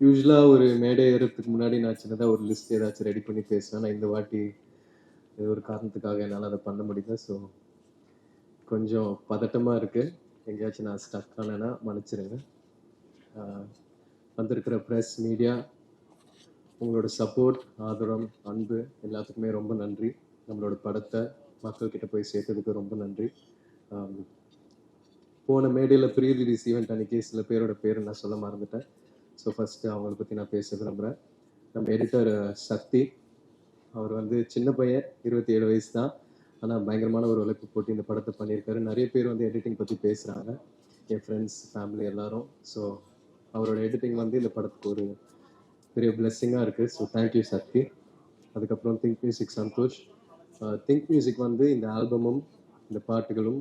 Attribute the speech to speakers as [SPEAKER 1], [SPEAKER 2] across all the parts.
[SPEAKER 1] யூஸ்வலாக ஒரு மேடை ஏறதுக்கு முன்னாடி நான் சின்னதாக ஒரு லிஸ்ட் ஏதாச்சும் ரெடி பண்ணி பேசுவேன். நான் இந்த வாட்டி ஏதோ ஒரு காரணத்துக்காக என்னால் அதை பண்ண முடியல. ஸோ கொஞ்சம் பதட்டமாக இருக்குது எங்கேயாச்சும் நான் ஸ்டக் ஆனேன்னா மன்னிச்சிருங்க. வந்திருக்கிற ப்ரெஸ் மீடியா உங்களோட சப்போர்ட் ஆதரவு அன்பு எல்லாத்துக்குமே ரொம்ப நன்றி. நம்மளோட படத்தை மக்கள்கிட்ட போய் சேர்த்ததுக்கு ரொம்ப நன்றி. போன மேடையில் ப்ரீ ரிலீஸ் ஈவெண்ட் அன்னைக்கு சில பேரோட பேர் நான் சொல்ல மறந்துட்டேன். ஸோ ஃபஸ்ட்டு அவங்கள பற்றி நான் பேச விரும்புகிறேன் நம்ம எடிட்டர் சக்தி. அவர் வந்து சின்ன பையன் இருபத்தி ஏழு வயசு தான். ஆனால் பயங்கரமான ஒரு உழைப்பு போட்டு இந்த படத்தை பண்ணியிருக்காரு. நிறைய பேர் வந்து எடிட்டிங் பற்றி பேசுகிறாங்க என் ஃப்ரெண்ட்ஸ் ஃபேமிலி எல்லாரும். ஸோ அவரோட எடிட்டிங் வந்து இந்த படத்துக்கு ஒரு பெரிய பிளெஸ்ஸிங்காக இருக்குது ஸோ தேங்க்யூ சக்தி. அதுக்கப்புறம் Think Music Santhosh Think Music வந்து இந்த ஆல்பமும் இந்த பாட்டுகளும்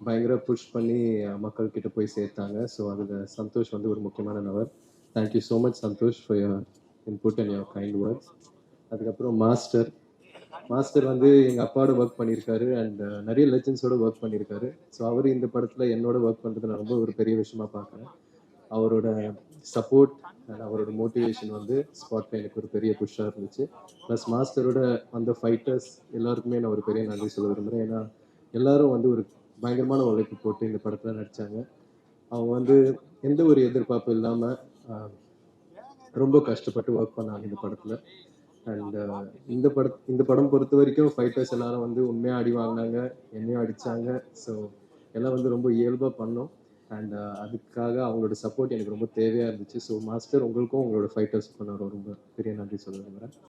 [SPEAKER 1] பயங்கர புஷ் பண்ணி மக்கள் மக்கள்கிட்ட போய் சேர்த்தாங்க. ஸோ அதில் சந்தோஷ் வந்து ஒரு முக்கியமான நபர். Thank you so much Santhosh for your input and your kind words அதுக்கப்புறம் மாஸ்டர் மாஸ்டர் வந்து எங்கள் அப்பாவோட ஒர்க் பண்ணியிருக்காரு அண்ட் நிறைய லெஜன்ஸோட ஒர்க் பண்ணியிருக்காரு. ஸோ அவர் இந்த படத்தில் என்னோட ஒர்க் பண்ணுறது நான் ரொம்ப ஒரு பெரிய விஷயமா பார்க்குறேன். அவரோட சப்போர்ட் அண்ட் அவரோட மோட்டிவேஷன் வந்து ஸ்பாட்டில் எனக்கு ஒரு பெரிய புஷ்ஷாக இருந்துச்சு. ப்ளஸ் மாஸ்டரோட அந்த ஃபைட்டர்ஸ் எல்லாருக்குமே நான் ஒரு பெரிய நன்றி சொல்ல விரும்புகிறேன் ஏன்னா எல்லாரும் வந்து ஒரு பயங்கரமான உழைப்பு போட்டு இந்த படத்தில் நடித்தாங்க அவங்க வந்து எந்த ஒரு எதிர்பார்ப்பும் இல்லாமல் ரொம்ப கஷ்டப்பட்டு ஒர்க் பண்ணாங்க இந்த படத்தில். அண்ட் இந்த பட இந்த படம் பொறுத்த வரைக்கும் ஃபைட்டர்ஸ் எல்லாரும் வந்து உண்மையாக அடி வாங்கினாங்க என்னையும் அடித்தாங்க ஸோ எல்லாம் வந்து ரொம்ப இயல்பாக பண்ணோம். அண்ட் அதுக்காக அவங்களோட சப்போர்ட் எனக்கு ரொம்ப தேவையாக இருந்துச்சு. ஸோ மாஸ்டர் உங்களுக்கும் உங்களோட ஃபைட்டர்ஸ் பண்ண ரொம்ப பெரிய நன்றி சொல்ல விரும்புகிறேன்